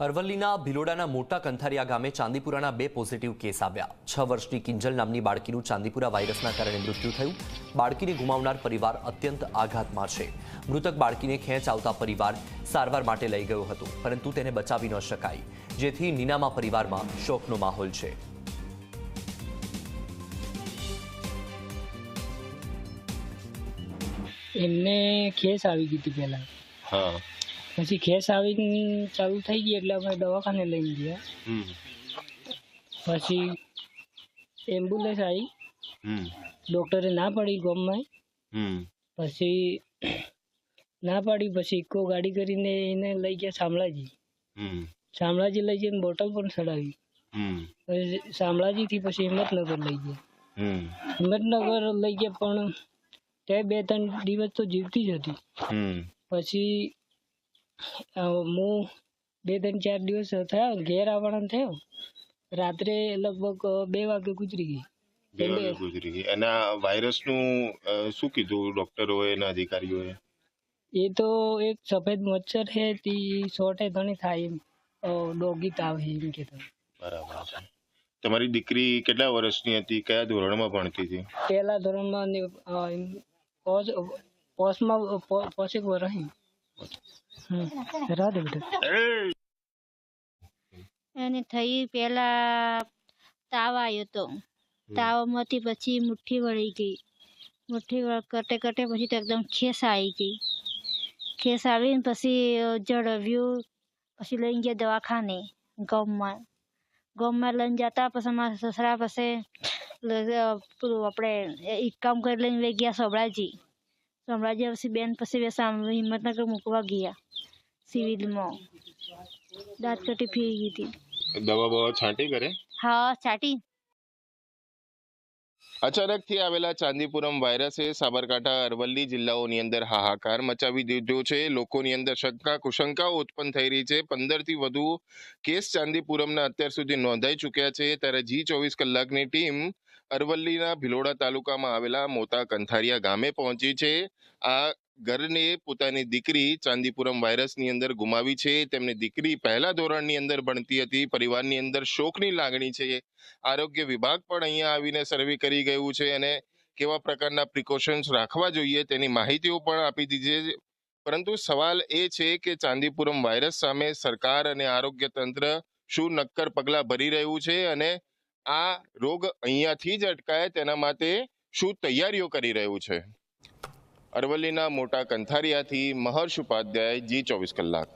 અરવલ્લીના ભિલોડાના મોટા કંથારિયા ગામે ચાંદીપુરાના બે પોઝિટિવ કેસ આવ્યા. છ વર્ષની કિંજલ નામની બાળકીનું ચાંદીપુરા વાયરસના કારણે મૃત્યુ થયું. બાળકીને ગુમાવનાર પરિવાર અત્યંત આઘાતમાં છે. મૃતક બાળકીને ખેંચ આવતા પરિવાર સારવાર માટે લઈ ગયો હતો પરંતુ તેને બચાવી ન શકાય. જેથી નીનામા પરિવારમાં શોકનો માહોલ છે. એમને ખેસ આવી ગઈ હતી પહેલાં. હા. પછી ખેસ આવી ચાલુ થઈ ગઈ એટલે અમે દવાખાને લઈ ગયા. પછી એમ્બ્યુલન્સ આવી. ડૉક્ટરે ના પાડી ગામમાં. પછી ના પાડી પછી ઇકો ગાડી કરીને એને લઈ ગયા શામળાજી. શામળાજી લઈ જઈને બોટલ પણ ચડાવી પછી શામળાજીથી પછી હિંમતનગર લઈ ગયા. હિંમતનગર લઈ ગયા પણ તે બે ત્રણ દિવસ તો જીવતી જ હતી. પછી હું બે ત્રણ ચાર દિવસ થયા ઘેર આવવાના થયો. રાત્રે લગભગ બે વાગે ગુજરી ગઈ. બે વાગે ગુજરી ગઈ. અને આ વાયરસનું શું કીધું ડોક્ટરોએ અને અધિકારીઓએ? એ તો એક સફેદ મચ્છર છે તે સોટે ઘણી થાય એમ. ડોગી તાવ છે એમ કહેતો. બરાબર છે. તમારી દીકરી કેટલા વર્ષની હતી? કયા ધોરણમાં ભણતી હતી? પહેલા ધોરણમાં પોસમાં પોસેક વર્ષ રાધે બેટા એને થઈ પહેલા તાવ આવ્યો તો. તાવમાંથી પછી મુઠ્ઠી વળી ગઈ. મુઠ્ઠી વળ કટે કટે પછી તો એકદમ ખેસ આવી ગઈ. ખેસ આવીને પછી જળવ્યું પછી લઈને ગયા દવાખાને ગામમાં. ગામમાં લઈને જતા પછી મારા સસરા પાસે પેલું આપણે એક કામ કરી લઈને ગયા સોમળાજી સોમળાજી બેન પછી બે સામે હિંમતનગર મૂકવા ગયા સિવિલમાં. દાંત કટી ફી ગઈ હતી. દવા બવા છાંટી કરે હા ચાટી અચાનકથી આવેલા ચાંદીપુરમ વાયરસે સાબરકાંઠા અરવલ્લી જિલ્લાઓની અંદર હાહાકાર મચાવી દીધો છે. લોકોની અંદર શંકા કુશંકાઓ ઉત્પન્ન થઈ રહી છે. પંદરથી વધુ કેસ ચાંદીપુરમના અત્યાર સુધી નોંધાઈ ચૂક્યા છે. ત્યારે જી ચોવીસ કલાકની ટીમ અરવલ્લીના ભિલોડા તાલુકામાં આવેલા મોટા કંથારિયા ગામે પહોંચી છે. આ ઘરને પોતાની દીકરી ચાંદીપુરમ વાયરસની અંદર ગુમાવી છે. તેમની દીકરી પહેલા ધોરણની અંદર ભણતી હતી. પરિવારની અંદર શોકની લાગણી છે. આરોગ્ય વિભાગ પણ અહીંયા આવીને સર્વે કરી ગયું છે અને કેવા પ્રકારના પ્રિકોશન્સ રાખવા જોઈએ તેની માહિતીઓ પણ આપી દીધી છે. પરંતુ સવાલ એ છે કે ચાંદીપુરમ વાયરસ સામે સરકાર અને આરોગ્ય તંત્ર શું નક્કર પગલાં ભરી રહ્યું છે અને આ રોગ અહીંયાથી જ અટકાય, તેના માટે શું તૈયારીઓ કરી રહ્યું છે? અરવલ્લીના મોટા કંથારિયાથી મહર્ષ ઉપાધ્યાય જી ચોવીસ કલાક.